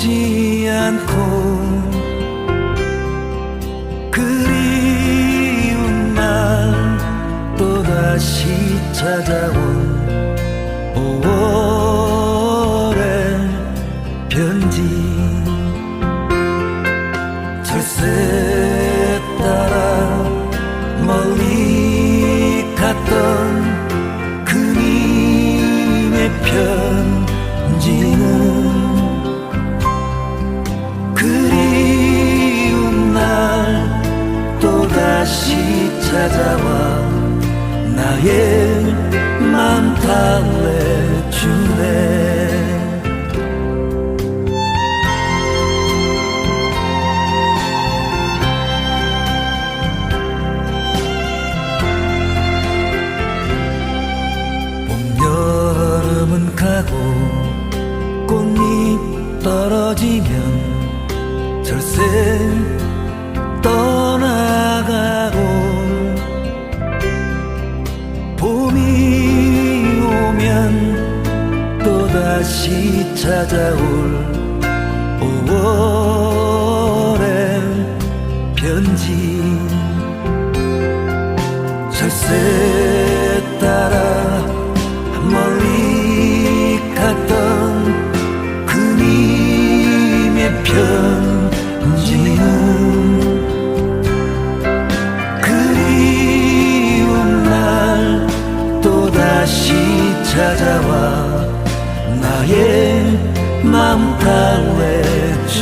오지 않고 그리운 날 또다시 찾아오 찾아와 나의 맘 달래주네. 봄 여름은 가고 꽃잎 떨어지면 절세 또다시 찾아올 5월의 편지. 철새 따라 멀리 갔던 그님의 편지는 그리운 날 또다시 찾아와 나의 맘 달래주네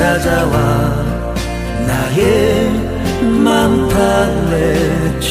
찾아와. 나의 맘 달래주네